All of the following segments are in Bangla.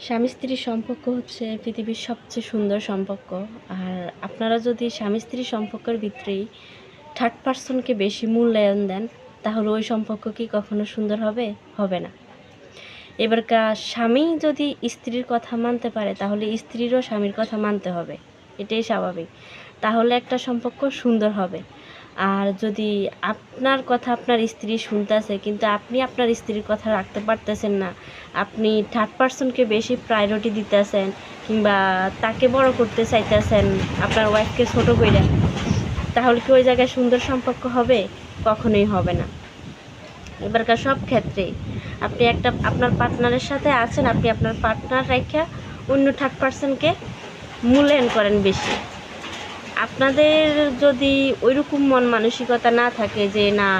স্বামী স্ত্রীর সম্পর্ক হচ্ছে পৃথিবীর সবচেয়ে সুন্দর সম্পর্ক। আর আপনারা যদি স্বামী স্ত্রীর সম্পর্কের ভিতরেই থার্ড পার্সনকে বেশি মূল্যায়ন দেন, তাহলে ওই সম্পর্ক কি কখনো সুন্দর হবে? হবে না। এবারকার স্বামী যদি স্ত্রীর কথা মানতে পারে, তাহলে স্ত্রীরও স্বামীর কথা মানতে হবে। এটাই স্বাভাবিক। তাহলে একটা সম্পর্ক সুন্দর হবে। আর যদি আপনার কথা আপনার স্ত্রী শুনতেছে, কিন্তু আপনি আপনার স্ত্রীর কথা রাখতে পারতেছেন না, আপনি থার্ড পার্সনকে বেশি প্রায়োরিটি দিতেছেন কিংবা তাকে বড় করতে চাইতেছেন, আপনার ওয়াইফকে ছোটো করে তাহলে কি ওই জায়গায় সুন্দর সম্পর্ক হবে? কখনোই হবে না। এবারকার সব ক্ষেত্রে আপনি একটা, আপনার পার্টনারের সাথে আছেন, আপনি আপনার পার্টনার রেখা অন্য থার্ড পার্সনকে মূল্যায়ন করেন বেশি। আপনাদের যদি ওইরকম মন মানসিকতা না থাকে যে, না,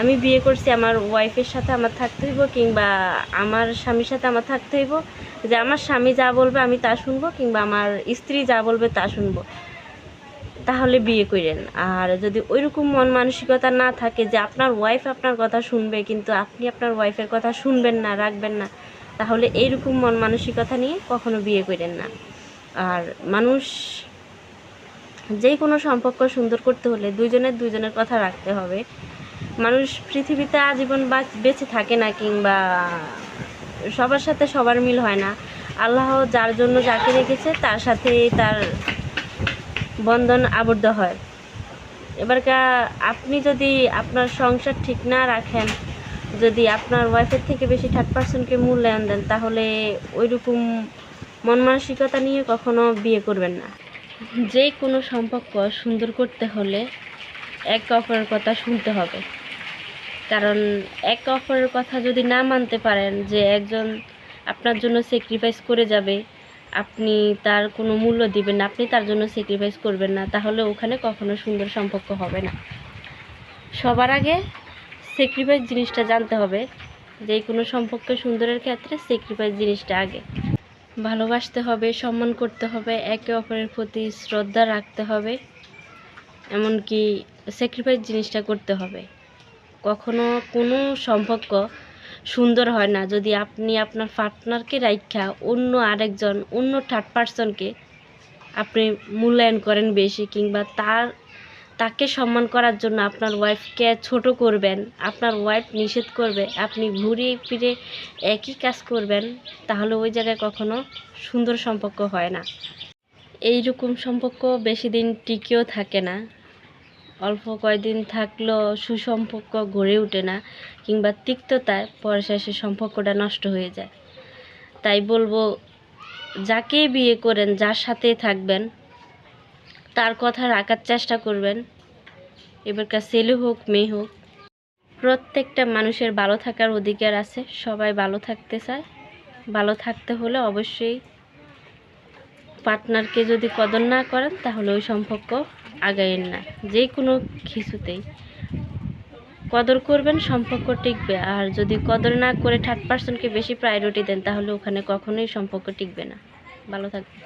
আমি বিয়ে করছি, আমার ওয়াইফের সাথে আমার থাকতে হইব কিংবা আমার স্বামীর সাথে আমার থাকতে হইব, যে আমার স্বামী যা বলবে আমি তা শুনব কিংবা আমার স্ত্রী যা বলবে তা শুনব, তাহলে বিয়ে করেন আর যদি ওইরকম মন মানসিকতা না থাকে যে আপনার ওয়াইফ আপনার কথা শুনবে, কিন্তু আপনি আপনার ওয়াইফের কথা শুনবেন না, রাখবেন না, তাহলে এইরকম মন মানসিকতা নিয়ে কখনো বিয়ে করেন না। আর মানুষ যে কোনো সম্পর্ক সুন্দর করতে হলে দুজনের দুজনের কথা রাখতে হবে। মানুষ পৃথিবীতে আজীবন বাঁচ- বেঁচে থাকে না কিংবা সবার সাথে সবার মিল হয় না। আল্লাহ যার জন্য যাকে রেখেছে, তার সাথে তার বন্ধন আবদ্ধ হয়। এবারকা আপনি যদি আপনার সংসার ঠিক না রাখেন, যদি আপনার ওয়াইফের থেকে বেশি থার্ড পার্সনকে মূল্যায়ন দেন, তাহলে ওইরকম মন মানসিকতা নিয়ে কখনো বিয়ে করবেন না। যে কোনো সম্পর্ক সুন্দর করতে হলে এক অপরের কথা শুনতে হবে। কারণ এক অপরের কথা যদি না মানতে পারেন যে একজন আপনার জন্য স্যাক্রিফাইস করে যাবে, আপনি তার কোনো মূল্য দিবেন না, আপনি তার জন্য স্যাক্রিফাইস করবেন না, তাহলে ওখানে কখনো সুন্দর সম্পর্ক হবে না। সবার আগে স্যাক্রিফাইস জিনিসটা জানতে হবে যে কোনো সম্পর্ক সুন্দরের ক্ষেত্রে স্যাক্রিফাইস জিনিসটা আগে। ভালোবাসতে হবে, সম্মান করতে হবে, একে অপরের প্রতি শ্রদ্ধা রাখতে হবে, এমনকি স্যাক্রিফাইস জিনিসটা করতে হবে। কখনো কোনো সম্পর্ক সুন্দর হয় না যদি আপনি আপনার পার্টনারকে রাখা অন্য আরেকজন, অন্য থার্ড পার্সনকে আপনি মূল্যায়ন করেন বেশি কিংবা তার তাকে সম্মান করার জন্য আপনার ওয়াইফকে ছোট করবেন, আপনার ওয়াইফ নিষেধ করবে, আপনি ঘুরে ফিরে একই কাজ করবেন, তাহলে ওই জায়গায় কখনো সুন্দর সম্পর্ক হয় না। এই রকম সম্পর্ক বেশি দিন টিকেও থাকে না। অল্প কয়দিন থাকলেও সুসম্পর্ক গড়ে ওঠে না কিংবা তিক্ততায় পরে শেষে সম্পর্কটা নষ্ট হয়ে যায়। তাই বলব, যাকে বিয়ে করেন, যার সাথে থাকবেন তার কথা রাখার চেষ্টা করবেন। এবারকার ছেলে হোক, মেয়ে হোক, প্রত্যেকটা মানুষের ভালো থাকার অধিকার আছে। সবাই ভালো থাকতে চায়। ভালো থাকতে হলে অবশ্যই পার্টনারকে যদি কদর না করেন, তাহলে ওই সম্পর্ক আগাইন না। যে কোনো কিছুতেই। কদর করবেন, সম্পর্ক টিকবে। আর যদি কদর না করে থার্ড পার্সনকে বেশি প্রায়োরিটি দেন, তাহলে ওখানে কখনোই সম্পর্ক টিকবে না। ভালো থাকবে